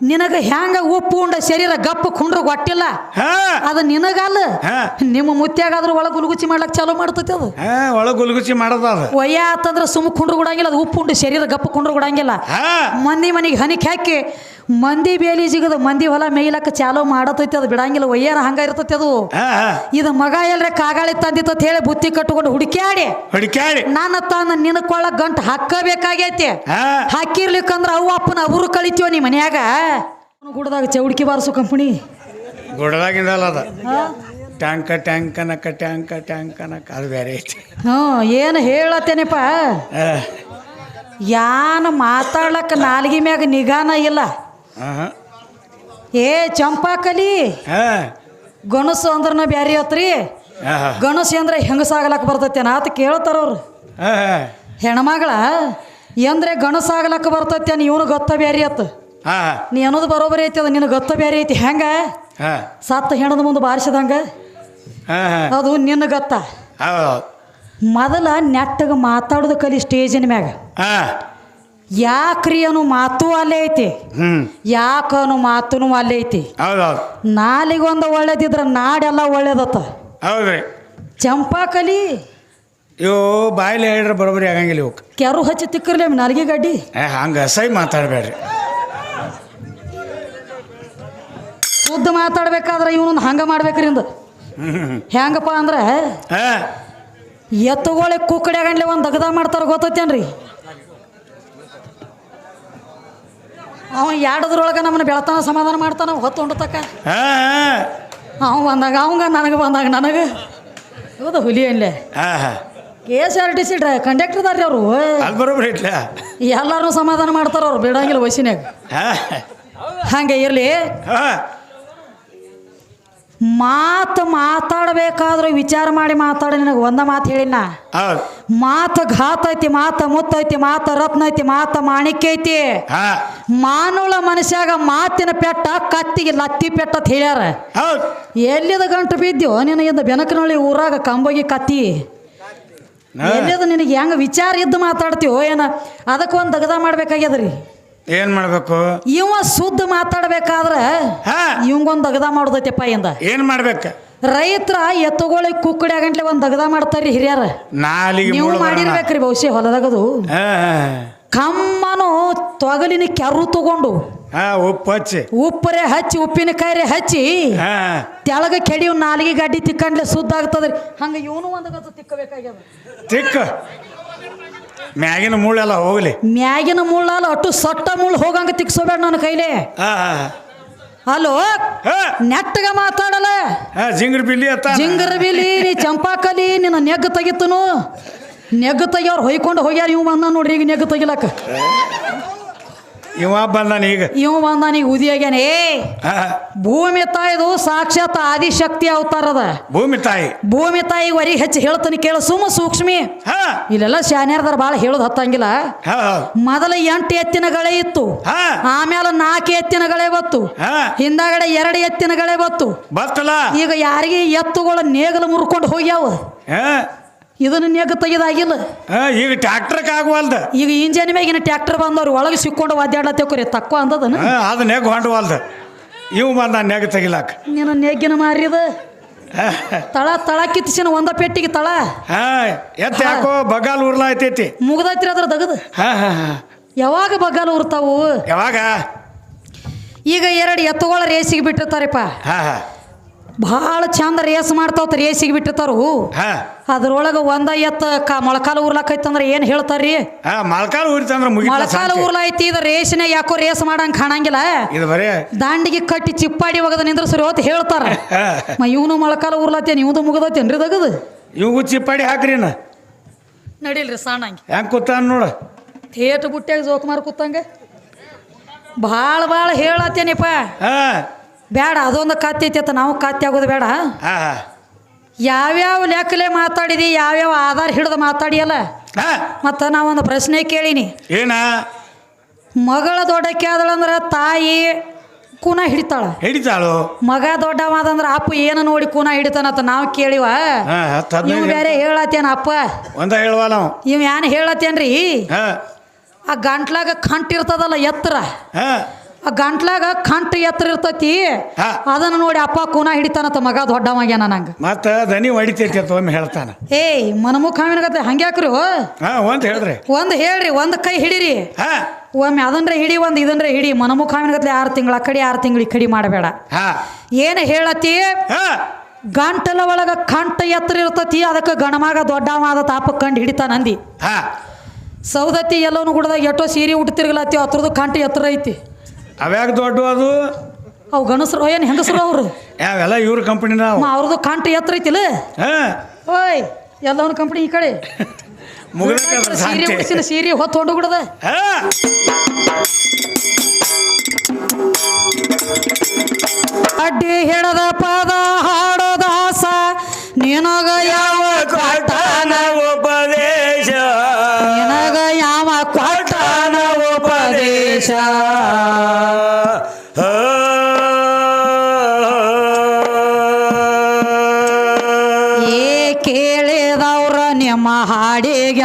ನಿನಗ ಹ್ಯಾಂಗ ಉಪ್ಪು ಉಂಡ ಶರೀರ ಗಪ್ಪ ಕುಂಡ್ರ ಗೊಟ್ಟಿಲ್ಲ ಅದು ನಿನಗಲ್ಲ. ನಿಮ್ಮ ಮುತ್ಯಾಗಾದ್ರೂ ಒಳಗೆ ಗುಲ್ಗುಚಿ ಮಾಡ್ಲಕ್ ಚಾಲೂ ಮಾಡ್ತೈತಿ ಅದು. ಒಳಗೆ ಗುಲ್ಗುಚಿ ಮಾಡೋದು ಒಯ್ಯ ಆತಂದ್ರ ಸುಮ್ಮ ಕುಂಡ್ರ ಕೊಡಂಗಿಲ್ಲ ಅದು ಉಪ್ಪು ಉಂಡು ಶರೀರ ಗಪ್ಪ ಕುಂಡ್ರ ಕೊಡಂಗಿಲ್ಲ ಮಂದಿ ಮನೆಗೆ ಹನಿಕ್ ಹಾಕಿ ಮಂದಿ ಬೇಲಿ ಜಿಗದ ಮಂದಿ ಹೊಲ ಮೇಯ್ಲಕ್ಕ ಚಾಲೋ ಮಾಡತೈತಿ ಅದು ಬಿಡಂಗಿಲ್ಲ ಒಯ್ಯಾರ ಹಂಗ ಇರ್ತೈತಿ ಅದು. ಇದು ಮಗ ಎಲ್ರೆ ಕಾಗಾಳಿ ತಂದಿತ್ತ ಅಂತ ಹೇಳಿ ಬುತ್ತಿ ಕಟ್ಟುಕೊಂಡು ಹುಡುಕ್ಯಾಡಿ. ಹುಡುಕ್ಯಾಡಿ. ನನ್ನ ತಾನ ನಿನಕೊಳ್ಳ ಗಂಟು ಹಾಕಬೇಕಾಗೈತಿ. ಹಾಕಿರ್ಲಿಕ್ಕಂದ್ರ ಅವ್ವ ಅಪ್ಪನ ಅವರು ಕಳಿತೀವ ನೀ ಮನ್ಯಾಗ? ಗುಡದಾಗ ಚೌಡಿಕೆ ಬಾರಿಸು ಕಂಪನಿ? ಗುಡದಾಗಿಂದಲ್ಲ ಅದ. ಟ್ಯಾಂಕ ಟ್ಯಾಂಕ್ ಅನ್ನಕ ಟ್ಯಾಂಕ ಟ್ಯಾಂಕ್ ಅನ್ನಕ ಅದು ಬೇರೆ ಐತಿ. ಹ್ಞೂ ಏನು ಹೇಳತ್ತೇನಪ್ಪ? ಯಾನ ಮಾತಾಡಕ್ಕೆ ನಾಲ್ಗಿ ಮ್ಯಾಗ ನಿಗಾನ ಇಲ್ಲ. ಏ ಚಂಪಾ ಕಲಿ ಗಣಸು ಅಂದ್ರನ ಬ್ಯಾರಿ ಆತ್ರಿ ಗಣಸು ಅಂದ್ರೆ ಗಣಸಿ ಅಂದ್ರೆ ಹೆಂಗಸಾಗಲಕ್ಕ ಬರ್ತೈತೇನ ಆತ ಕೇಳ್ತಾರ ಅವ್ರು. ಹೆಣ್ಮಗಳ ಎಂದ್ರೆ ಗಣಸಾಗಲಕ್ಕ ಬರ್ತೈತೇನ ಇವನು ಗೊತ್ತ ಬ್ಯಾರಿ ಆತ. ಹಾ. ನೀ ಅನ್ನೋದು ಬರೋಬರಿ ಐತಿ ಅದು ನಿನ್ನ ಗೊತ್ತ ಬೇರೆ ಐತಿ ಹೆಂಗ? ಹಾ. ಸತ್ತ ಹೆಣದ ಮುಂದೆ ಬಾರಿಸಿದಂಗ? ಹಾ ಹಾ. ಅದು ನಿನ್ನ ಗೊತ್ತ. ಹೌದು. ಮೊದಲ ನೆಟ್ಟಗೆ ಮಾತಾಡೋದು ಕಲಿ ಸ್ಟೇಜಿನ ಮ್ಯಾಗ. ಹಾ. ಯಾಕ್ರಿ ಅನ್ನೋ ಮಾತು ಅಲ್ಲೇ ಐತಿ. ಹ್ಮ್. ಯಾಕ ಅನ್ನೋ ಮಾತುನು ಅಲ್ಲೇ ಐತಿ. ಹೌದೌದು. ನಾಲಿಗೊಂದು ಒಳ್ಳೇದಿದ್ರ ನಾಡೆಲ್ಲ ಒಳ್ಳೇದತ್ತ. ಚಂಪಾ ಕಲಿ. ಇವು ಬಾಯಿಲೆ ಹೇಳ್ರಿ ಬರೋಬರಿ ಆಗಂಗಿಲ್ಲ ಇವಕ್ಕೆ ಕೆರು ಹಚ್ಚಿ ತಿಕ್ಕರ್ಲಿ ನಾಲಿಗೆ ಗಡ್ಡಿ. ಏ ಹಂಗೆ ಸೈ ಮಾತಾಡಬೇಡ್ರಿ. ಶುದ್ಧ ಮಾತಾಡ್ಬೇಕಾದ್ರೆ ಇವನೊಂದು ಹಂಗ ಮಾಡ್ಬೇಕ್ರಿ ಇಂದ. ಹ್ಮ್ ಹೆಂಗಪ್ಪ ಅಂದ್ರೆ ಎತ್ತುಗಳಿಗೆ ಕುಕ್ಕಡೆ ಕುಕ್ಕಡ್ಯಾಗಂಡ್ಲೆ ಒಂದು ದಗದ ಮಾಡ್ತಾರ ಗೊತ್ತೈತೇನ್ರಿ? ಅವ ಎರಡದ್ರೊಳಗೆ ನಮ್ಮನ್ನ ಬೆಳತಾನ ಸಮಾಧಾನ ಮಾಡ್ತಾನ ಹೊತ್ತು ಉಂಡತಕ್ಕ. ಅವ ಬಂದಾಗ ಅವಂಗ ನನಗೆ ಬಂದಾಗ ನನಗೆ. ಹೌದು ಹುಲಿ ಅಲ್ಲೇ K S R T C driver conductor ದಾರಿ ಅವರು. ಅದು ಎಲ್ಲರೂ ಸಮಾಧಾನ ಮಾಡ್ತಾರ ಅವ್ರು ಬಿಡಂಗಿಲ್ಲ ವಯಸ್ಸಿನಾಗ ಹಂಗೆ ಇರಲಿ. ಮಾತು ಮಾತಾಡಬೇಕಾದ್ರೂ ವಿಚಾರ ಮಾಡಿ ಮಾತಾಡಿ ನಿನಗೆ ಒಂದ ಮಾತು ಹೇಳಿನ? ಮಾತು ಘಾತ ಐತಿ ಮಾತ ಮುತ್ತೈತಿ ಮಾತ ರತ್ನ ಐತಿ ಮಾತ ಮಾಣಿಕ್ಯ ಐತಿ? ಮಾನುಳ ಮನುಷ್ಯಾಗ ಮಾತಿನ ಪೆಟ್ಟ ಕತ್ತಿಗೆ ಲತ್ತಿ ಪೆಟ್ಟ ಅಂತ ಹೇಳ್ಯಾರ. ಎಲ್ಲಿದ ಗಂಟು ಬಿದ್ದೋ ನಿನ ಇಂದ ಬೆನಕನಳ್ಳಿ ಊರಾಗ ಕಂಬೋಗಿ ಕತ್ತಿ. ಎಲ್ಲಿದ ನಿನಗೆ ಹೆಂಗ ವಿಚಾರ ಇದ್ದು ಮಾತಾಡ್ತೀವೋ ಏನ? ಅದಕ್ಕೆ ಒಂದು ದಗದ ಮಾಡ್ಬೇಕಾಗ್ಯದ್ರಿ. ಏನು ಮಾಡಬೇಕು? ಇವ ಸುದ್ದ ಮಾತಾಡ್ಬೇಕಾದ್ರೆ ಹಾ. ಇವಂಗೊಂದು ದಗದ ಮಾಡುದೈತಿಪ್ಪ ಇಂದ. ಏನ್ ಮಾಡ್ಬೇಕು? ರೈತರ ಎತ್ತುಗೋಳಿ ಕುಕ್ಕಡಿ ಆಗಂಟ್ಲೆ ಒಂದ್ ದಗದ ಮಾಡ್ತಾರ್ರಿ ಹಿರಿಯರ. ನಾಲಿಗೆ ನೀವು ಮುಳ್ಳು ಬರೋಣ. ಮಾಡಿರ್ಬೇಕ್ರಿ ಬಹುಶಃ ಹೊಲದಾಗದು. ಹಾ ಕಮ್ಮನು ತೊಗಲಿನ ಕೆರು ತಗೊಂಡು. ಹಾ ಉಪ್ಪು ಹಚ್ಚಿ. ಉಪ್ಪರೆ ಹಚ್ಚಿ ಉಪ್ಪಿನಕಾಯಿ ಹಚ್ಚಿ. ಹಾ ತೆಳಗ ಕೆಡಿಯು ನಾಲಿಗೆ ಗಡ್ಡಿ ತಿಕ್ಕಂಡ್ಲೆ ಸುದ್ದ ಆಗ್ತದ್ರಿ ಹಂಗ ಇವನು ಒಂದು ತಿಕ್ಕಬೇಕಾಗ್ಯದ. ತಿಕ್ಕ. ಮ್ಯಾಗಿನ ಮುಳ್ಳೆಲ್ಲ ಹೋಗ್ಲಿ. ಮ್ಯಾಗಿನ ಮುಳ್ಳಲ್ಲ ಅಟ್ಟು ಸಟ್ಟ ಮುಳ್ಳು ಹೋಗಂಗ ತಿಕ್ಸೋಬೇಡ ನನ್ನ ಕೈಲಿ. ಹಾ ಹಾ. ಅಲೋ ಹಾ. ನೆಟ್ಟಗ ಮಾತಾಡಲ ಜಿಂಗ್ರ ಬಿಲ್ಲಿ ಅತ್ತ ಜಿಂಗ್ರ ಬಿಲಿ ನೀ ಚಂಪಾಕಲಿ ನಿನ್ನ ನೆಗ್ ತೆಗಿತನು. ನೆಗ್ ತೆಗಿಯವ್ರು ಹೊಯ್ಕೊಂಡು ಹೋಗ್ಯಾರ ಇವ್ ಬಂದ ನೋಡ್ರಿ ಈಗ ನೆಗ್ ತೆಗಿಲಕ್ಕ. ಇವ ಬಂದಾನ ಈಗ. ಇವ ಬಂದ ಈಗ ಉದಿಯಾಗ್ಯಾನ ಏ ಭೂಮಿ ತಾಯಿದು ಸಾಕ್ಷಾತ್ ಆದಿಶಕ್ತಿ ಅವತಾರದ ಭೂಮಿ ತಾಯಿ. ಭೂಮಿ ತಾಯಿ ವರಿ ಹೆಚ್ಚು ಹೇಳ್ತಾನೆ ಕೇಳ ಸುಮ್ಮ ಸೂಕ್ಷ್ಮಿ. ಇಲ್ಲೆಲ್ಲ ಶಾನ್ಯಾರ್ದಾರ ಬಹಳ ಹೇಳೋದು ಹತ್ತಂಗಿಲ್ಲ. ಮೊದಲ ಎಂಟು ಎತ್ತಿನಗಳೇ ಇತ್ತು. ಹಾ. ಆಮೇಲೆ ನಾಲ್ಕು ಎತ್ತಿನಗಳೇ ಬತ್ತು. ಹಾ. ಹಿಂದಾಗಡೆ ಎರಡು ಎತ್ತಿನಗಳೇ ಬತ್ತು. ಬತ್ತಲ್ಲ ಈಗ ಯಾರಿಗೆ ಎತ್ತುಗಳ ನೇಗಲು ಮುರ್ಕೊಂಡು ಹೋಗ್ಯಾವ? ಇದನ್ನ ನೆಗ್ ತೆಗೆದಾಗಿಲ್ಲ. ಆ, ಈಗ ಟ್ಯಾಕ್ಟ್ರಕ್ಕೆ ಆಗುವಲ್ದ ಈಗ ಇಂಜನ್ ಮ್ಯಾಗಿನ ಟ್ಯಾಕ್ಟರ್ ಬಂದವ್ರು ಒಳಗೆ ಸಿಕ್ಕೊಂಡು ಒದ್ದಾಡ್ಲತ್ತೇವ್ರಿ ತಕ್ಕ ಅಂದದನ? ಹಾ ಅದು ನೆಗ್ ಹೊಂಡವಲ್ದು ಇವು ಬಂದ ನೆಗ್ ತೆಗಿಲಾಕ. ನೀನು ನೆಗ್ಗಿನ ಮಾರಿದ ತಳ ತಳ ಕಿತ್ತಿಸಿನ ಒಂದ ಪೆಟ್ಟಿಗೆ ತಳ. ಹಾ ಎತ್ತ ಯಾಕೋ ಬಗಾಲ್ ಉರ್ಲಾ ಐತೈತಿ ಮುಗ್ದೈತ್ರಿ ಅದ್ರ ದಗದು? ಹಾ ಹಾ ಹಾ. ಯಾವಾಗ ಬಗ್ಗಾಲ ಉರ್ತಾವು? ಯಾವಾಗ? ಈಗ ಎರಡು ಎತ್ತುಗಳ ರೇಸಿಗೆ ಬಿಟ್ಟಿರ್ತಾರಪ್ಪ. ಹಾ ಹಾ. ಭಾಳ ಚಂದ ರೇಸ್ ಮಾಡ್ತಾವತ್ತ ರೇಸಿಗೆ ಬಿಟ್ಟಿರ್ತಾರು ಹಾ. ಅದ್ರೊಳಗೆ ಒಂದ ಎತ್ತ ಕ ಮೊಳಕಾಲ ಉರ್ಲಾಕೈತಂದ್ರ ಏನು ಹೇಳ್ತಾರ್ರಿ? ಮೊಳಕಾಲು ಉರಿತಂದ್ರ ಮೊಳಕಾಲ ಉರ್ಲಾಯ್ತಿ ಇದ ರೇಸಿನ ಯಾಕೋ ರೇಸ್ ಮಾಡಂಗ್ ಕಾಣಂಗಿಲ್ಲ. ದಾಂಡಿಗೆ ಕಟ್ಟಿ ಚಿಪ್ಪಾಡಿ ಒಗದ ನಿಂದ್ರಸ್ರಿ ಹೊತ್ತು ಹೇಳ್ತಾರ. ಇವನು ಮೊಳಕಾಲ ಉರ್ಲಾತೇನ್ ಇವನು ಮುಗದತೇನ್ರಿ ದಗದು? ಇವು ಚಿಪ್ಪಾಡಿ ಹಾಕ್ರಿ ನಡಿಲ್ರಿ ಸಣ್ಣಂಗೆ ಹೆಂಗ್ ಕೂತಾನ ನೋಡ. ಥೇಟ್ ಬುಟ್ಟ್ಯಾಗ ಜೋಕುಮಾರ್ ಕೂತಂಗ? ಭಾಳ ಭಾಳ ಹೇಳತ್ತೇನಿಪ್ಪ ಬೇಡ ಅದೊಂದು ಕತ್ತಿ ಐತಿ ನಾವು ಕತ್ತಿ ಆಗೋದು ಬೇಡ. ಹಾ ಹಾ. ಯಾವ್ಯಾವ ಲೆಕ್ಕಲೆ ಮಾತಾಡಿದಿ ಯಾವ್ಯಾವ ಆಧಾರ ಹಿಡಿದು ಮಾತಾಡಿಯಲ್ಲ? ಹಾ. ಮತ್ತು ನಾವೊಂದು ಪ್ರಶ್ನೆ ಕೇಳೀನಿ. ಏನ? ಮಗಳ ದೊಡ್ಡಕ್ಕೆ ಆದಳಂದ್ರೆ ತಾಯಿ ಕೂನ ಹಿಡಿತಾಳ. ಹಿಡಿತಾಳು. ಮಗ ದೊಡ್ಡವಾದಂದ್ರೆ ಅಪ್ಪ ಏನು ನೋಡಿ ಕೂನ ಹಿಡಿತಾನಂತ ನಾವು ಕೇಳಿವ. ಹಾ ಹತ್ತು ಇವ್ ಹದಿನೈದು ಬೇರೆ ಹೇಳತ್ತೇನ ಅಪ್ಪ? ಒಂದ ಹೇಳುವ ನಾವು. ಇವ್ ಏನ್ ಹೇಳತ್ತೇನ್ರಿ? ಹಾ. ಆ ಗಂಟ್ಲಾಗ ಕಂಟಿರ್ತದಲ್ಲ ಎತ್ತರ. ಹಾ. ಆ ಗಂಟ್ಲಾಗ ಕಂಠ ಎತ್ತರ ಇರ್ತೈತಿ. ಅದನ್ನ ನೋಡಿ ಅಪ್ಪ ಕೂನ ಹಿಡಿತಾನತ್ತ ಮಗ ದೊಡ್ಡವಾಗ್ಯಾನ ನಂಗೆ. ಮತ್ತ ದನಿ ಹೊಡಿತೈತಿ ಅಂತ ಒಮ್ಮೆ ಹೇಳ್ತಾನ. ಏಯ್ ಮನಮುಖ ಗತೆ ಹಂಗ್ಯಾಕ್ರಿ ಒಂದ್ ಹೇಳ್ರಿ. ಒಂದ್ ಹೇಳ್ರಿ ಒಂದ್ ಕೈ ಹಿಡೀರಿ. ಹಾ. ಒಮ್ಮೆ ಅದನ್ರೆ ಹಿಡಿ ಒಂದು ಇದನ್ರೆ ಹಿಡಿ ಮನಮುಖ ಗತ್ಲೆ ಆರು ತಿಂಗಳ ಕಡಿ ಆರು ತಿಂಗಳು ಕಡಿ ಕಡೆ ಮಾಡಬೇಡ. ಹಾ. ಏನು ಹೇಳತಿ ಗಂಟಲ ಒಳಗ ಕಂಠ ಎತ್ತರ ಇರ್ತತಿ ಅದಕ್ಕೆ ಗಣಮಗ ದೊಡ್ಡವ ಆದ ತಾಪ ಕಂಡು ಹಿಡಿತಾನ ಅಂದಿ. ಸೌದತ್ತಿ ಎಲ್ಲೋನು ಗುಡದಾಗ ಎಷ್ಟೋ ಸೀರೆ ಉಟ್ತಿರ್ಗಲತ್ತಿ ಹತ್ರದ್ದು ಕಂಠ ಎತ್ತರ ಐತಿ. ಅವ್ಯಾಗ ದೊಡ್ಡ ಅದು ಅವು ಗಣಸರು ಏನು ಹೆಂಗಸರು ಅವರು? ಯಾವೆಲ್ಲ ಇವ್ರ ಕಂಪನಿನ ಅವ್ರದ್ದು ಕಂಠ ಎತ್ತರ ಐತಿಲ್ಲ ಹಾ. ಓಯ್ ಎಲ್ಲವನ್ ಕಂಪ್ನಿ ಈ ಕಡೆ? ಸೀರೆ ಉಡಿಸಿನ ಸೀರೆ ಹೊತ್ತು ಹೊಂಡು ಬಿಡದ. ಅಡ್ಡಿ ಹಿಡದ ಪದ ಹಾಡೋದಾಸ ನಿನಗ ಯಾವ ಕೊಟ್ಟಾನ ಉಪದೇಶ? ನಿನಗ ಯಾವ ಕೊಟ್ಟಾನ ಉಪದೇಶ?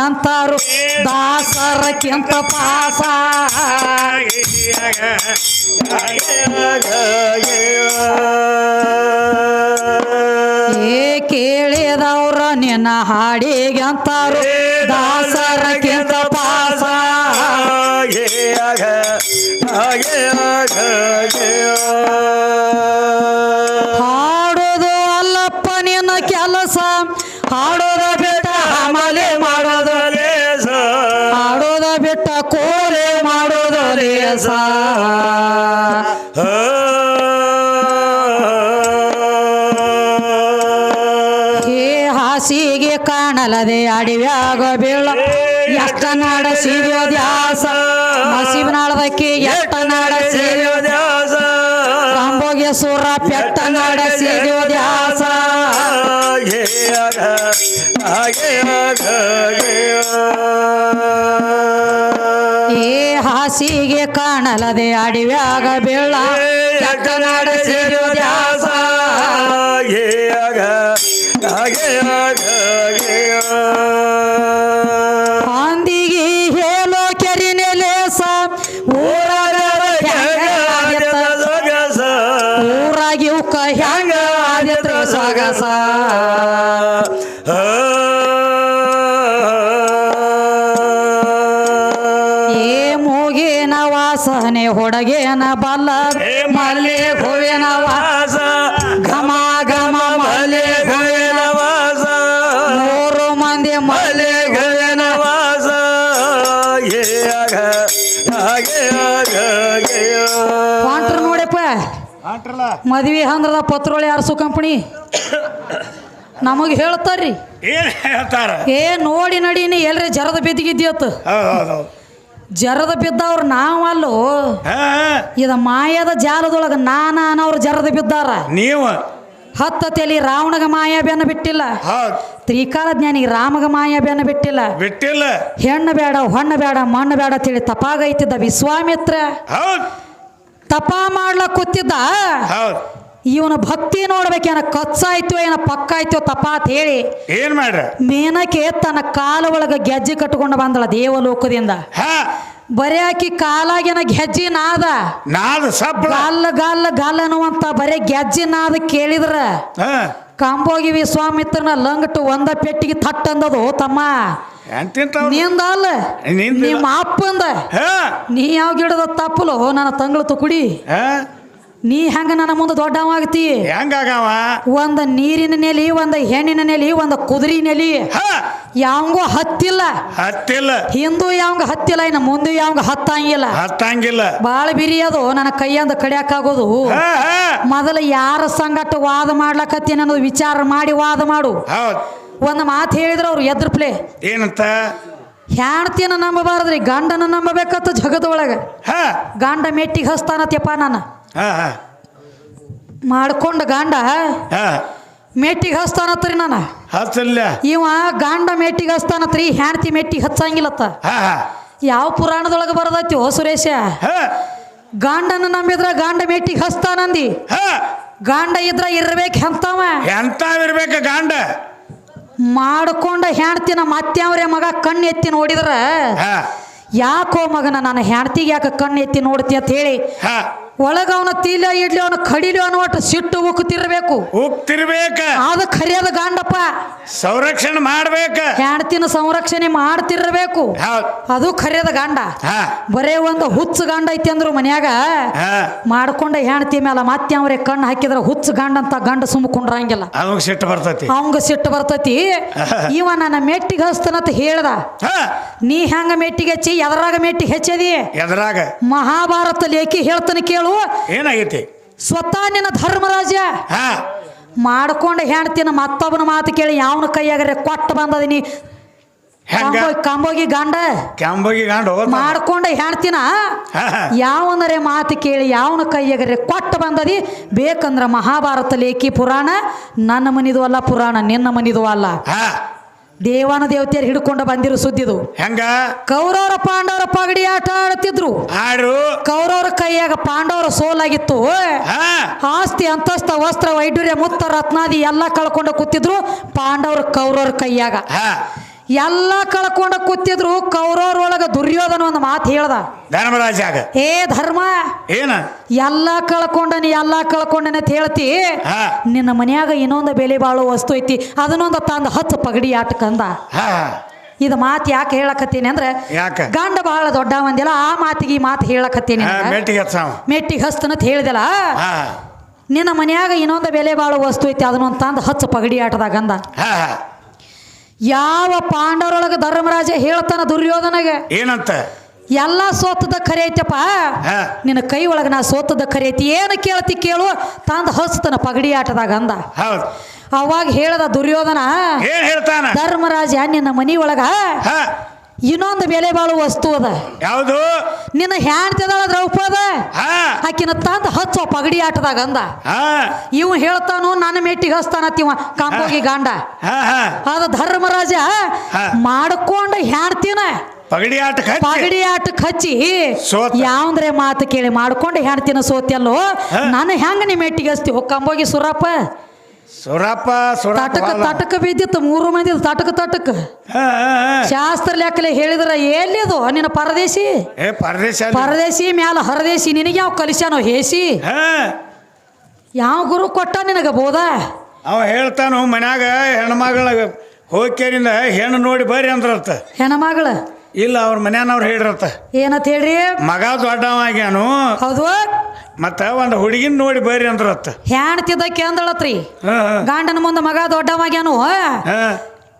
ಅಂತಾರು ದಾಸರಕ್ಕಿಂತ ಪಾಸ. ಏ ಕೇಳಿದವ್ರ ನಿನ್ನ ಹಾಡಿಗೆ ಅಂತಾರು ದಾಸರಕ್ಕಿಂತ ಕಾಣಲದೆ ಅಡಿವ್ಯಾಗ ಬೀಳ ಎಷ್ಟ ಸೀರಿಯೋ ದ್ಯಾಸ. ಮಸಿಬನಾಳದಕ್ಕೆ ಎಷ್ಟ ನಡೆಸಿದ್ಯೋ ಕಂಬೋಗೆ ಸೂರ ಪೆಟ್ಟ ನಡೆಸಿದ್ಯೋ ದ್ಯಾಸ. ಏ ಹಾಸಿಗೆ ಕಾಣಲದೆ ಅಡಿವ್ಯಾಗ ಬೀಳ ಎಷ್ಟ ನಾಡ ವಾಸನೆ ಹೊಡಗೇನ ಬಲ್ಲ ಮಲ್ಲಿ ಹೂವಿನ ವಾಸ. ಘಮ ಘಮ ಮಲ್ಲಿ ಹೂವಿನ ಮೂರು ಮಂದಿ ಮಲ್ಲಿ ಹೂವಿನ ಹೊಂಟ್ರ ನೋಡಪ್ಪ. ಮದ್ವಿ ಅಂದ್ರದ ಪತ್ರೋಳಿ ಅರಸು ಕಂಪನಿ? ನಮಗೆ ಹೇಳ್ತಾರ್ರಿ. ಏನ್ ಹೇಳ್ತಾರ? ಏ ನೋಡಿ ನಡೀನಿ ಎಲ್ರಿ ಜರದ ಹೌದ್. ಜರದ ಬಿದ್ದವ್ರು ನಾವಲ್ಲೋ? ಅಲ್ಲೋ ಇದ ಮಾಯದ ಜಾಲದೊಳಗ ನಾನವ್ರು ಜರದ ಬಿದ್ದಾರ? ನೀವು. ಹತ್ತ ತಲಿ ರಾವಣಗ ಮಾಯ ಬೆನ್ನ ಬಿಟ್ಟಿಲ್ಲ? ತ್ರಿಕಾಲ ಜ್ಞಾನಿ ರಾಮಗ ಮಾಯ ಬೆನ್ನ ಬಿಟ್ಟಿಲ್ಲ? ಬಿಟ್ಟಿಲ್ಲ. ಹೆಣ್ಣು ಬೇಡ ಹೊಣ್ಣು ಬೇಡ ಮಣ್ಣು ಬೇಡ ತಿಳಿ ತಪಾಗೈತಿದ್ದ ವಿಶ್ವಾಮಿತ್ರ? ತಪಾ ಮಾಡ್ಲಕ್ ಕೂತಿದ್ದ? ಇವನ ಭಕ್ತಿ ನೋಡ್ಬೇಕೇನ ಕಚ್ಚಾಯ್ತು ಏನ ಪಕ್ಕಾಯ್ತು ಆಯ್ತು ಅಂತ ಹೇಳಿ ಏನ್ ಮಾಡ್ರ? ಮೇನಕೆ ತನ್ನ ಕಾಲ ಒಳಗ ಗೆಜ್ಜೆ ಕಟ್ಕೊಂಡು ಬಂದಳ ದೇವಲೋಕದಿಂದ. ಬರೀ ಆಕಿ ಕಾಲಾಗಿನ ಗೆಜ್ಜಿ ನಾದ. ನಾದ ಗಲ್ಲ ಗಲ್ಲ ಗಲ್ಲ ಅನ್ನುವಂತ ಬರೀ ಗೆಜ್ಜಿ ನಾದ ಕೇಳಿದ್ರ. ಕಂಬೋಗಿ ವಿಶ್ವಾಮಿತ್ರನ ಲಂಗಟ್ಟು ಒಂದ ಪೆಟ್ಟಿಗೆ ತಟ್ಟಂದದು ಅಂದದು ತಮ್ಮ. ನಿಂದಲ್ಲ. ನಿಮ್ಮ ಅಪ್ಪಂದ ನೀ ಯಾವ ಗಿಡದ ತಪ್ಪಲು ನನ್ನ ತಂಗಳ ತುಕುಡಿ ನೀ ಹೆಂಗ ನನ್ನ ಮುಂದೆ ದೊಡ್ಡವಾಗ್ತಿ ಹೆಂಗಾಗವ? ಒಂದ ನೀರಿನ ನೆಲಿ ಒಂದ ಹೆಣ್ಣಿನ ನೆಲಿ ಒಂದ ಕುದುರಿ ನೆಲಿ. ಯಾವಂಗೂ ಹತ್ತಿಲ್ಲ. ಹತ್ತಿಲ್ಲ. ಹಿಂದೂ ಯಾವಂಗ ಹತ್ತಿಲ್ಲ ಇನ್ನು ಮುಂದೆ ಯಾವಂಗ ಹತ್ತಂಗಿಲ್ಲ. ಹತ್ತಂಗಿಲ್ಲ. ಬಾಳ ಬಿರಿ ಅದು ನನ್ನ ಕೈಯಂದ ಕಡಿಯಾಕಾಗೋದು. ಮೊದಲ ಯಾರ ಸಂಗಟ ವಾದ ಮಾಡ್ಲಕತ್ತೀನಿ ಅನ್ನೋದು ವಿಚಾರ ಮಾಡಿ ವಾದ ಮಾಡು. ಒಂದು ಮಾತು ಹೇಳಿದ್ರು ಅವ್ರು ಎದ್ರ ಪ್ಲೇ. ಏನಂತ? ಹೆಣ್ತಿನ ನಂಬಬಾರದ್ರಿ ಗಂಡನ ನಂಬಬೇಕತ್ತ ಜಗದೊಳಗ ಗಂಡ ಮೆಟ್ಟಿಗೆ ಹಸ್ತಾನತ್ಯಪ್ಪ ನಾನು ಮಾಡ್ಕೊಂಡ ಗಂಡ? ಮೇಟಿಗೆ ಮೆಟ್ಟಿಗೆ ಹಸ್ತಾನತ್ರಿ ನಾನು. ಹಚ್ಚಲ್ಲ ಇವ ಗಾಂಡ ಮೇಟಿಗೆ ಹಸ್ತಾನತ್ರಿ ಹೆಣ್ತಿ ಮೆಟ್ಟಿಗೆ ಹಚ್ಚಂಗಿಲ್ಲತ್ತ. ಯಾವ ಪುರಾಣದೊಳಗೆ ಬರದೈತಿ ಓ ಸುರೇಶ? ಗಾಂಡನ ನಂಬಿದ್ರ ಗಂಡ ಮೇಟಿಗೆ ಹಸ್ತಾನಂದಿ ಗಾಂಡ ಇದ್ರ ಇರ್ಬೇಕು ಎಂತವ ಇರ್ಬೇಕು ಗಾಂಡ? ಮಾಡ್ಕೊಂಡ ಹೆಣ್ತಿನ ನಮ್ಮ ಅವ್ರೆ ಮಗ ಕಣ್ಣು ಎತ್ತಿ ನೋಡಿದ್ರ? ಯಾಕೋ ಮಗನ ನಾನು ಹೆಣ್ತಿಗೆ ಯಾಕೆ ಕಣ್ಣು ಎತ್ತಿ ನೋಡ್ತಿ ಅಂತ ಹೇಳಿ ಹಾ. ಒಳಗ ಅವನ ತೀಲ ಇಡ್ಲಿ ಅವನ ಕಡಿಲಿ ಅನ್ನೋ ಒಟ್ಟು ಸಿಟ್ಟು ಉಕ್ಕುತ್ತಿರ್ಬೇಕು ಹೋಗ್ತಿರ್ಬೇಕ ಅದು ಖರಿಯದ ಗಾಂಡಪ್ಪ. ಸಂರಕ್ಷಣೆ ಮಾಡ್ಬೇಕ. ಹೆಣ್ತಿನ ಸಂರಕ್ಷಣೆ ಮಾಡ್ತಿರ್ಬೇಕು. ಹೌದ್ ಅದು ಖರಿಯದ ಗಾಂಡ. ಹಾ. ಬರೇ ಒಂದು ಹುಚ್ಚು ಗಾಂಡ ಐತಿ ಅಂದ್ರು ಮನ್ಯಾಗ ಹಾ. ಮಾಡ್ಕೊಂಡ ಹೆಣ್ತಿ ಮೇಲೆ ಮತ್ತೆ ಅವ್ರೆ ಕಣ್ಣು ಹಾಕಿದ್ರ ಹುಚ್ಚು ಗಾಂಡ ಅಂತ ಗಂಡ ಸುಮ್ಕೊಂಡ್ರಂಗಿಲ್ಲ ಅವಾಗ ಸಿಟ್ಟು ಬರ್ತೈತಿ. ಅವಂಗ ಸಿಟ್ಟು ಬರ್ತೈತಿ. ಇವ ನನ್ನ ಮೆಟ್ಟಿಗೆ ಹಸ್ತನಂತ ಹೇಳ್ದ. ಹಾ. ನೀ ಹೆಂಗ ಮೆಟ್ಟಿಗೆ ಹಚ್ಚಿ ಎದರಾಗ ಮೆಟ್ಟಿಗೆ ಹೆಚ್ಚದಿ? ಎದರಾಗ. ಮಹಾಭಾರತ ಲೇಖಿ ಹೇಳ್ತಾನೆ ಕೇಳು. ಏನಾಗೈತಿ? ಸ್ವತಃ ನಿನ್ನ ಧರ್ಮರಾಜ ಹಾ. ಮಾಡ್ಕೊಂಡು ಹೆಣ್ತಿನ ಮತ್ತೊಬ್ಬನ ಮಾತು ಕೇಳಿ ಯಾವನ ಕೈಯಾಗ್ರೆ ಕೊಟ್ಟು ಬಂದದಿನಿ? ಹೆಂಗ? ಕಂಬೋಗಿ ಗಂಡ. ಕ್ಯಾಂಬೋಗಿ ಗಾಂಡು ಮಾಡ್ಕೊಂಡ ಹೆಣ್ತಿನ ಯಾವನರೆ ಮಾತು ಕೇಳಿ ಯಾವನ ಕೈಯಾಗರೆ ಕೊಟ್ಟು ಬಂದದಿ? ಬೇಕಂದ್ರ ಮಹಾಭಾರತ ಲೇಖಿ ಪುರಾಣ ನನ್ನ ಮನಿದು ಅಲ್ಲ ಪುರಾಣ ನಿನ್ನ ಮನಿದು ಅಲ್ಲ. ಹಾ. ದೇವಾನ ದೇವತೆಯರು ಹಿಡ್ಕೊಂಡು ಬಂದಿರೋ ಸುದ್ದಿದು. ಹೆಂಗ? ಕೌರವರ ಪಾಂಡವರ ಪಗಡಿ ಆಟ ಆಡ್ತಿದ್ರು. ಆಡ್ರು? ಕೌರವರ ಕೈಯಾಗ ಪಾಂಡವರ ಸೋಲಾಗಿತ್ತು. ಆಸ್ತಿ ಅಂತಸ್ತ ವಸ್ತ್ರ ವೈಡೂರ್ಯ ಮುತ್ತ ರತ್ನಾದಿ ಎಲ್ಲ ಕಳ್ಕೊಂಡು ಕೂತಿದ್ರು ಪಾಂಡವರ ಕೌರವರ ಕೈಯಾಗ. ಹಾ. ಎಲ್ಲ ಕಳ್ಕೊಂಡ ಕೂತಿದ್ರು ಕೌರವರೊಳಗ ದುರ್ಯೋಧನ ಒಂದು ಮಾತು ಹೇಳ್ದ. ಧರ್ಮರಾಜಾಗ ಏ ಧರ್ಮ ಏನ? ಎಲ್ಲ ಕಳ್ಕೊಂಡನಿ ಎಲ್ಲ ಕಳ್ಕೊಂಡನ ಅಂತ ಹೇಳ್ತಿ ನಿನ್ನ ಮನ್ಯಾಗ ಇನ್ನೊಂದು ಬೆಲೆ ಬಾಳೋ ವಸ್ತು ಐತಿ ಅದನ್ನೊಂದು ತಂದು ಹತ್ತು ಪಗಡಿ ಆಟಕ್ಕಂದ. ಇದು ಮಾತು ಯಾಕೆ ಹೇಳಕತ್ತೀನಿ ಅಂದ್ರೆ ಯಾಕ? ಗಂಡ ಬಹಳ ದೊಡ್ಡ ಒಂದಿಲ್ಲ ಆ ಮಾತಿಗೆ ಈ ಮಾತು ಹೇಳಕತ್ತೀನಿ. ಮೆಟ್ಟಿಗೆ ಹಸ್ತನಂತ ಹೇಳಿದಲ್ಲ? ನಿನ್ನ ಮನ್ಯಾಗ ಇನ್ನೊಂದು ಬೆಲೆ ಬಾಳೋ ವಸ್ತು ಐತಿ ಅದನ್ನೊಂದು ತಂದು ಹತ್ತು ಪಗಡಿ ಆಟದಾಗ ಅಂದ ಯಾವ ಪಾಂಡವರೊಳಗ ಧರ್ಮರಾಜ ಹೇಳ್ತಾನ ದುರ್ಯೋಧನಗೆ? ಏನಂತ? ಎಲ್ಲ ಸೋತದ ಖರೆ ಐತಪ್ಪ. ನಿನ್ನ ಕೈ ಒಳಗ ನಾ ಸೋತದ ಖರೆ ಐತಿ. ಏನು ಕೇಳ್ತಿ ಕೇಳು. ತಂದ ಹಸ್ತನ ಪಗಡಿ ಆಟದಾಗ ಅಂದ. ಅವಾಗ ಹೇಳದ ದುರ್ಯೋಧನ ಧರ್ಮರಾಜ ನಿನ್ನ ಮನಿ ಒಳಗ ಇನ್ನೊಂದು ಬೆಲೆ ಬಾಳು ವಸ್ತು ಅದ. ಯಾವುದು? ನಿನ್ನ ಹ್ಯಾಂಡ್ತಿದಾಳ ದ್ರೌಪದ? ಆಕಿನ ತಂದ ಹಚ್ಚೋ ಪಗಡಿ ಆಟದಾಗ ಅಂದ. ಇವ್ ಹೇಳ್ತಾನು ನನ್ನ ಮೆಟ್ಟಿಗೆ ಹಸ್ತಾನತ್ತಿವ ಕಾಂಬೋಗಿ ಗಾಂಡ. ಅದ ಧರ್ಮರಾಜ. ಮಾಡ್ಕೊಂಡ ಹೆಣ್ತಿನ ಪಗಡಿ ಆಟ ಪಗಡಿ ಆಟಕ್ಕೆ ಹಚ್ಚಿ. ಯಾವಂದ್ರೆ ಮಾತು ಕೇಳಿ ಮಾಡ್ಕೊಂಡು ಹೆಣ್ತಿನ ಸೋತ್ಯಲ್ಲೋ. ನಾನು ಹೆಂಗ ನಿಮ್ಮ ಮೆಟ್ಟಿಗೆ ಹಸ್ತಿ ಕಂಬೋಗಿ ಸುರಪ್ಪ. ಸುರಪ್ಪ ತಟಕ ತಟಕ ಬಿದ್ದಿತ್ತು ಮೂರು ಮಂದಿ ತಟಕ ತಟಕ. ಶಾಸ್ತ್ರ ಲೆಕ್ಕಲೆ ಹೇಳಿದ್ರ ಎಲ್ಲಿದು ನಿನ್ನ ಪರದೇಶಿ? ಏ ಪರದೇಶ. ಪರದೇಶಿ ಮ್ಯಾಲ ಹರದೇಶಿ ನಿನಗೆ ಯಾವ ಕಲಿಸ್ಯಾನೋ ಹೇಸಿ? ಯಾವ ಗುರು ಕೊಟ್ಟ ನಿನಗ ಬೋಧ? ಅವ ಹೇಳ್ತಾನು ಮನ್ಯಾಗ ಹೆಣ್ಮಗಳ ಹೋಗ್ಕೇರಿಂದ ಹೆಣ್ಣು ನೋಡಿ ಬರ್ರಿ ಅಂದ್ರತ್ತ ಹೆಣ್ಮಗಳ? ಇಲ್ಲ ಅವ್ರ ಮನ್ಯಾನವ್ರು ಹೇಳಿರತ್ತ ಏನಂತ ಹೇಳ್ರಿ? ಮಗ ದೊಡ್ಡವಾಗ್ಯಾನು ಹೌದು. ಮತ್ತ ಒಂದು ಹುಡುಗಿನ ನೋಡಿ ಬರ್ರಿ ಅಂದ್ರತ್ತ. ಹೆಣ್ತಿದ್ದಕ್ಕೆ ಅಂದಳತ್ರಿ ಹಾ ಗಂಡನ ಮುಂದೆ ಮಗ ದೊಡ್ಡವಾಗ್ಯಾನು ಹಾ.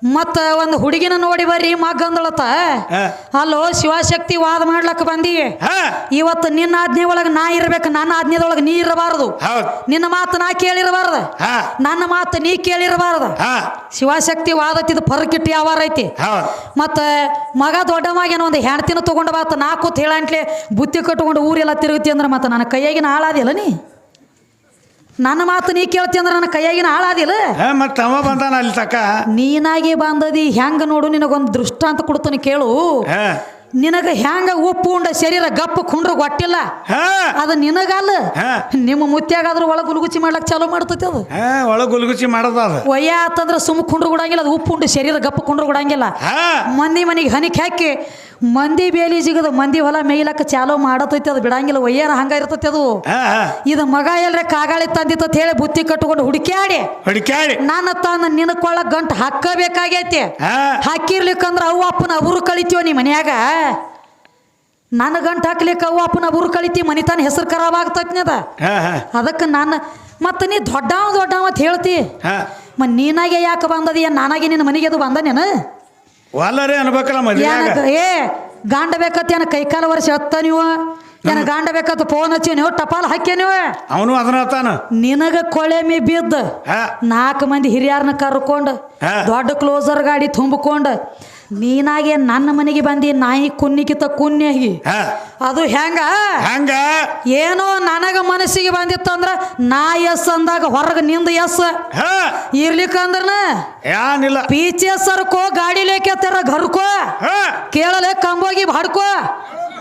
ಮತ್ತ ಒಂದು ಹುಡುಗಿನ ನೋಡಿ ಬರ್ರಿ ಮಗ ಅಂದಳತ್ತ. ಹಾ. ಅಲ್ಲೋ ಶಿವಶಕ್ತಿ ವಾದ ಮಾಡ್ಲಕ್ ಬಂದಿ. ಇವತ್ತು ನಿನ್ನ ಆಜ್ಞೆ ಒಳಗ ನಾ ಇರ್ಬೇಕು ನನ್ನ ಆಜ್ಞೆದೊಳಗ ನೀ ಇರಬಾರದು. ನಿನ್ನ ಮಾತು ನಾ ಕೇಳಿರಬಾರದು. ನನ್ನ ಮಾತು ನೀ ಕೇಳಿರಬಾರದು. ಶಿವಶಕ್ತಿ ವಾದತ್ತಿದ ಪರಕಿಟ್ಟು ಯಾವಾರ ಐತಿ. ಮತ್ತ ಮಗ ದೊಡ್ಡವಾಗೇನೋ ಒಂದು ಹೆಣ್ತಿನ ತಗೊಂಡ ಬಾತ ನಾಕು ಕೂತ್ ಹೇಳಂಟ್ಲೆ ಬುತ್ತಿ ಕಟ್ಕೊಂಡು ಊರೆಲ್ಲ ತಿರುಗತಿ ಅಂದ್ರೆ ಮತ್ತೆ ನನ್ನ ಕೈಯಾಗಿನ ಹಾಳಾದಿಲ್ಲ ನೀ. ನನ್ನ ಮಾತು ನೀ ಕೇಳ್ತಿ ಅಂದ್ರೆ ನನ್ನ ಕೈಯಾಗಿನ ಹಾಳಾದಿಲ್ಲ? ಮತ್ತೆ ಅವ ಬಂದಾನ ಅಲ್ಲಿ ತಕ್ಕ? ನೀನಾಗಿ ಬಂದದಿ ಹೆಂಗ ನೋಡು ನಿನಗೊಂದು ದೃಷ್ಟಾಂತ ಕೊಡ್ತಾನೆ ಕೇಳು. ಹಾ. ನಿನಗ ಹೆಂಗ ಉಪ್ಪು ಉಂಡ ಶರೀರ ಗಪ್ಪ ಕುಂಡ್ರ ಗೊಟ್ಟಿಲ್ಲ ಅದು ನಿನಗಲ್ಲ? ನಿಮ್ಮ ಮುತ್ಯಾಗಾದ್ರೂ ಒಳಗೆ ಗುಲುಗುಚಿ ಮಾಡ್ಲಕ್ ಚಾಲು ಮಾಡ್ತೈತಿ ಅದು. ಒಳಗ್ ಗುಲ್ಗುಚಿ ಮಾಡೋದ ಒಯ್ಯ ಆತಂದ್ರೆ ಸುಮ್ಮ ಕುಂಡ್ರು ಕೊಡಂಗಿಲ್ಲ ಅದು ಉಪ್ಪು ಉಂಡು ಶರೀರ ಗಪ್ಪ ಕುಂಡ್ರ ಕೊಡಂಗಿಲ್ಲ ಮಂದಿ ಮನೆಗೆ ಹನಿಕ್ ಹಾಕಿ ಮಂದಿ ಬೇಲಿ ಜಿಗದ ಮಂದಿ ಹೊಲ ಮೇಯ್ಲಕ್ಕ ಚಾಲೋ ಮಾಡತೈತಿ ಅದು ಬಿಡಂಗಿಲ್ಲ ಒಯ್ಯಾರ ಹಂಗ ಇರ್ತೈತಿ ಅದು. ಇದು ಮಗ ಎಲ್ರೆ ಕಾಗಾಳಿ ತಂದಿತ್ತ ಅಂತ ಹೇಳಿ ಬುತ್ತಿ ಕಟ್ಟುಕೊಂಡು ಹುಡುಕ್ಯಾಡಿ. ಹುಡುಕ್ಯಾಡಿ. ನನ್ನ ತಂದ ನಿನಕೊಳ್ಳ ಗಂಟು ಹಾಕಬೇಕಾಗೈತಿ. ಹಾಕಿರ್ಲಿಕ್ಕಂದ್ರ ಅವ್ವ ಅಪ್ಪನ ಅವ್ರು ಕಳಿತೀವ ನೀ ಮನ್ಯಾಗ? ನನ್ನ ಗಂಟು ಹಾಕ್ಲಿಕ್ಕೆ ಅವ್ವ ಅಪ್ಪನ ಅವ್ರು ಕಳಿತಿ ಮನಿತಾನ ಹೆಸರು ಖರಾಬ್ ಆಗ್ತೈತಿ ಅದ. ಹಾ ಹಾ. ಅದಕ್ಕೆ ನಾನು ಮತ್ತೆ ನೀ ದೊಡ್ಡವ ದೊಡ್ಡವ ಅಂತ ಹೇಳ್ತಿ. ಮತ್ತೆ ನೀನಾಗೆ ಯಾಕೆ ಬಂದದಿ ನಾನಾಗೆ ನಿನ್ನ ಮನೆಗೆ ಅದು ಬಂದ ನೀನು? ಒಲ್ಲರೇ ಅನ್ಬೇಕಲ್ಲ ಏ ಗಾಂಡ ಬೇಕತ್ತ ಏನ ಕೈಕಾಲ ವರ್ಷ ಹತ್ತ ನೀವು? ಏನ ಗಾಂಡ ಬೇಕತ್ತ ಫೋನ್ ಹಚ್ಚಿ ನೀವು? ಟಪಾಲ್ ಹಾಕ್ಯ ನೀವು? ಅವನು ಅದನ್ನ ನಿನಗ ಕೊಳೆ ಮಿ ಬಿದ್ದ. ನಾಲ್ಕು ಮಂದಿ ಹಿರಿಯರನ್ನ ಕರ್ಕೊಂಡು ದೊಡ್ಡ ಕ್ಲೋಸರ್ ಗಾಡಿ ತುಂಬಿಕೊಂಡು ನೀನಾಗೆ ನನ್ನ ಮನೆಗೆ ಬಂದಿ ನಾಯಿ ಕುನ್ನಿಕಿತ ಕುನ್ಯಾಗಿ. ಅದು ಹೆಂಗ? ಹೆಂಗ? ಏನೋ ನನಗ ಮನಸ್ಸಿಗೆ ಬಂದಿತ್ತಂದ್ರ ನಾ ಎಸ್ ಅಂದಾಗ ಹೊರಗೆ ನಿಂದ ಎಸ್. ಹಾ. ಇರ್ಲಿಕ್ಕಂದ್ರನ ಏನಿಲ್ಲ ಪೀಚೆ ಸರ್ಕೋ ಗಾಡಿ ಲೇಕೆ ತರ ಘರ್ಕೋ ಕೇಳಲೆ ಕಂಬೋಗಿ ಬಾಡ್ಕೋ.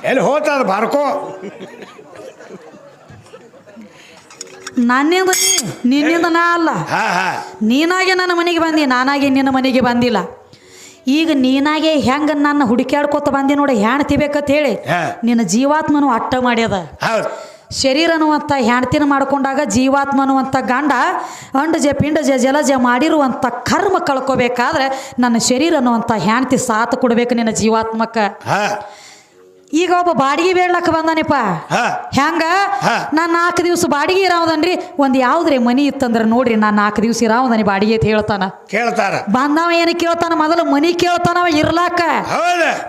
ಎಲ್ಲಿ ಹೋತದ ಬಾಡ್ಕೋ? ನನ್ನಿಂದ ನಿನ್ನಿಂದ ನಾ ಅಲ್ಲ. ನೀನಾಗೆ ನನ್ನ ಮನೆಗೆ ಬಂದಿ ನಾನಾಗೆ ನಿನ್ನ ಮನೆಗೆ ಬಂದಿಲ್ಲ. ಈಗ ನೀನಾಗೆ ಹೆಂಗ ನನ್ನ ಹುಡುಕ್ಯಾಡ್ಕೊತ ಬಂದಿ ನೋಡಿ ಹೆಣ್ತಿ ಬೇಕಂತ ಹೇಳಿ ನಿನ್ನ ಜೀವಾತ್ಮನು ಅಟ್ಟ ಮಾಡ್ಯದ. ಶರೀರ ಅನ್ನುವಂಥ ಹೆಣ್ತಿನ ಮಾಡ್ಕೊಂಡಾಗ ಜೀವಾತ್ಮ ಅನ್ನುವಂಥ ಗಂಡ ಅಂಡ ಜ ಪಿಂಡ ಜಲ ಜಲಜ ಮಾಡಿರುವಂಥ ಕರ್ಮ ಕಳ್ಕೋಬೇಕಾದ್ರೆ ನನ್ನ ಶರೀರ ಅನ್ನುವಂಥ ಹೆಣ್ತಿ ಸಾಥ್ ಕೊಡ್ಬೇಕು ನಿನ್ನ ಜೀವಾತ್ಮಕ್ಕೆ. ಈಗ ಒಬ್ಬ ಬಾಡಿಗೆ ಬೇಡ್ಲಕ್ಕ ಬಂದಾನಪ್ಪ. ಹೆಂಗ. ನಾನು ನಾಲ್ಕು ದಿವಸ ಬಾಡಿಗೆ ಇರಾವದನ್ರಿ ಒಂದು ಯಾವ್ದ್ರಿ ಮನಿ ಇತ್ತಂದ್ರೆ ನೋಡ್ರಿ ನಾನು ನಾಲ್ಕು ದಿವಸ ಇರಾವದನಿ ಬಾಡಿಗೆ ಅಂತ ಹೇಳ್ತಾನ. ಕೇಳ್ತಾರ. ಬಂದವ ಏನು ಕೇಳ್ತಾನ? ಮೊದಲು ಮನಿ ಕೇಳ್ತಾನವ ಇರ್ಲಾಕ.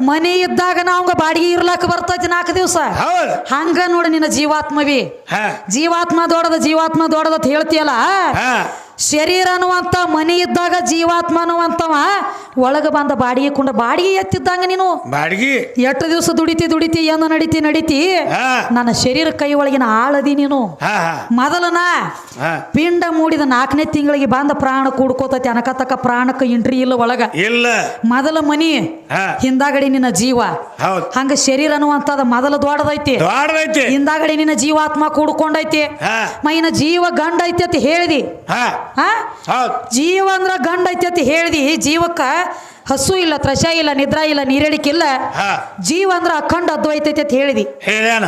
ಮನಿ ಇದ್ದಾಗ ನಾವಂಗ ಬಾಡಿಗೆ ಇರ್ಲಾಕ ಬರ್ತೈತಿ ನಾಲ್ಕು ದಿವಸ. ಹಂಗ ನೋಡಿ ನಿನ್ನ ಜೀವಾತ್ಮವಿ. ಜೀವಾತ್ಮ ದೊಡ್ಡದ ಜೀವಾತ್ಮ ದೊಡ್ಡದ ಅಂತ ಹೇಳ್ತೀಯಲ್ಲ? ಶರೀರ ಅನ್ನುವಂಥ ಮನಿ ಇದ್ದಾಗ ಜೀವಾತ್ಮ ಅನ್ನುವಂಥವ ಒಳಗೆ ಬಂದ ಬಾಡಿಗೆ ಕುಂಡ ಬಾಡಿಗೆ ಎತ್ತಿದ್ದಂಗ ನೀನು. ಬಾಡಿಗೆ. ಎಷ್ಟು ದಿವಸ ದುಡಿತಿ ದುಡಿತಿ ಏನು ನಡಿತಿ ನಡಿತಿ. ನನ್ನ ಶರೀರ ಕೈ ಒಳಗಿನ ಆಳದಿ ನೀನು. ಮೊದಲನ ಪಿಂಡ ಮೂಡಿದ ನಾಲ್ಕನೇ ತಿಂಗಳಿಗೆ ಬಂದ ಪ್ರಾಣ ಕೂಡ್ಕೋತತಿ. ಅನಕತಕ್ಕ ಪ್ರಾಣಕ್ಕೆ ಇಂಟ್ರಿ ಇಲ್ಲ ಒಳಗ. ಇಲ್ಲ. ಮೊದಲ ಮನಿ ಹಿಂದಾಗಡಿ ನಿನ್ನ ಜೀವ. ಹಂಗ ಶರೀರ ಅನ್ನುವಂಥದ ಮೊದಲ ದೊಡ್ಡದೈತಿ ಹಿಂದಾಗಡಿ ನಿನ್ನ ಜೀವಾತ್ಮ ಕೂಡ್ಕೊಂಡೈತಿ. ಮೈನ ಜೀವ ಗಂಡ ಐತಿ ಅಂತ ಹೇಳಿದಿ. ಹಾ? ಜೀವ ಅಂದ್ರ ಗಂಡ ಐತಿ ಅಂತ ಹೇಳಿದಿ. ಜೀವಕ್ಕ ಹಸು ಇಲ್ಲ ತ್ರಶ ಇಲ್ಲ ನಿದ್ರಾ ಇಲ್ಲ ನೀರಡಿಕಿಲ್ಲ ಹಾ. ಜೀವ ಅಂದ್ರ ಅಖಂಡ ಅದ್ವೈತೈತಿ ಅಂತ ಹೇಳಿದಿ. ಹೇಳ್ಯಾನ.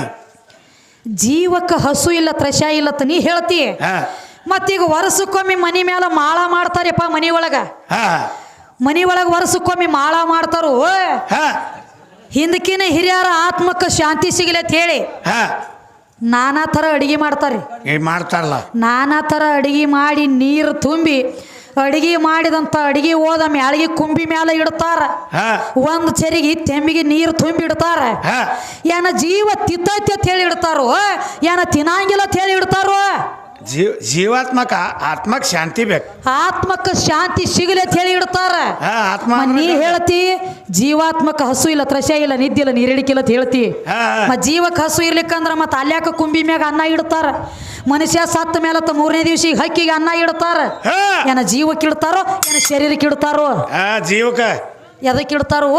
ಜೀವಕ್ಕೆ ಹಸು ಇಲ್ಲ ತ್ರಶ ಇಲ್ಲ ಅಂತ ನೀ ಹೇಳ್ತಿ. ಮತ್ತೀಗ ವರ್ಷಕ್ಕೊಮ್ಮೆ ಮನಿ ಮೇಲೆ ಮಾಳ ಮಾಡ್ತಾರಪ್ಪ ಮನಿ ಒಳಗ ಮನಿ ಒಳಗ ವರ್ಷಕ್ಕೊಮ್ಮೆ ಮಾಳ ಮಾಡ್ತಾರು. ಹಿಂದಕಿನ ಹಿರಿಯರ ಆತ್ಮಕ್ಕ ಶಾಂತಿ ಸಿಗಲಿ ಅಂತ ಹೇಳಿ. ಹಾ. ನಾನಾ ಥರ ಅಡಿಗೆ ಮಾಡ್ತಾರೆ. ಮಾಡ್ತಾರಲ್ಲ. ನಾನಾ ಥರ ಅಡಿಗೆ ಮಾಡಿ ನೀರು ತುಂಬಿ ಅಡಿಗೆ ಮಾಡಿದಂಥ ಅಡಿಗೆ ಹೋದ ಮ್ಯಾಳಿಗೆ ಕುಂಬಿ ಮ್ಯಾಲೆ ಇಡ್ತಾರ. ಒಂದು ಚರಿಗೆ ತೆಮ್ಮಿಗೆ ನೀರು ತುಂಬಿ ಇಡ್ತಾರ. ಏನ ಜೀವ ತಿತ್ತೈತಿ ಅಂತ ಹೇಳಿ ಇಡ್ತಾರೋ? ಏನ ತಿನ್ನಂಗಿಲ್ಲ ಅಂತ ಹೇಳಿ ಇಡ್ತಾರೋ? ಜೀವ ಜೀವಾತ್ಮಕ ಆತ್ಮಕ್ ಶಾಂತಿ ಬೇಕು. ಆತ್ಮಕ್ಕೆ ಶಾಂತಿ ಸಿಗಲಿ ಅಂತ ಹೇಳಿ ಇಡ್ತಾರ. ಹಾ ಆತ್ಮ ಮ ನೀ ಹೇಳ್ತಿ ಜೀವಾತ್ಮಕ ಹಸು ಇಲ್ಲ ತ್ರಶ ಇಲ್ಲ ನಿದ್ದಿಲ್ಲ ನೀರಿಡಿಕಿಲ್ಲ ಅಂತ ಹೇಳ್ತಿ. ಹಾ ಮ ಜೀವಕ್ಕೆ ಹಸು ಇರ್ಲಿಕ್ಕಂದ್ರ ಮತ್ತೆ ಅಲ್ಯಾಕ ಕುಂಬಿ ಮ್ಯಾಗ ಅನ್ನ ಇಡ್ತಾರ. ಮನುಷ್ಯ ಸತ್ತ ಮೇಲೆ ತ ಮೂರನೇ ದಿವಸ ಹಕ್ಕಿಗೆ ಅನ್ನ ಇಡ್ತಾರ. ಹಾ. ಏನ ಜೀವಕ್ಕೆ ಇಡ್ತಾರೋ ಏನ ಶರೀರಕ್ಕೆ ಇಡ್ತಾರೋ. ಹಾ ಜೀವಕ ಎದಕ್ಕೆ ಇಡ್ತಾರೋ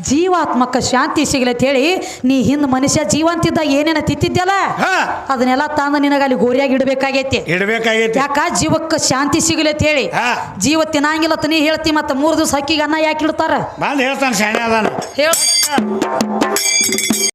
ಜೀವಾತ್ಮಕ ಶಾಂತಿ ಸಿಗಲಿ ಅಂತ ಹೇಳಿ ನೀ ಹಿಂದ್ ಮನುಷ್ಯ ಜೀವಂತಿದ್ದ ಏನೇನ ತಿತ್ತಿದ್ಯಲ್ಲ ಅದನ್ನೆಲ್ಲ ತಂದು ನಿನಗ ಅಲ್ಲಿ ಗೋರಿಯಾಗಿ ಇಡಬೇಕಾಗೈತಿ. ಇಡಬೇಕಾಗೈತಿ. ಯಾಕ? ಜೀವಕ್ಕ ಶಾಂತಿ ಸಿಗಲಿ ಅಂತ ಹೇಳಿ. ಜೀವ ತಿನ್ನಂಗಿಲ್ಲ ಅಂತ ನೀ ಹೇಳ್ತಿ ಮತ್ತೆ ಮೂರು ದಿವಸ ಹಕ್ಕಿಗೆ ಅನ್ನ ಯಾಕೆ ಇಡ್ತಾರ? ಹೇಳ್ತಾನೆ ಶಾಣೆ ಅದಾನ. ಹೇಳ.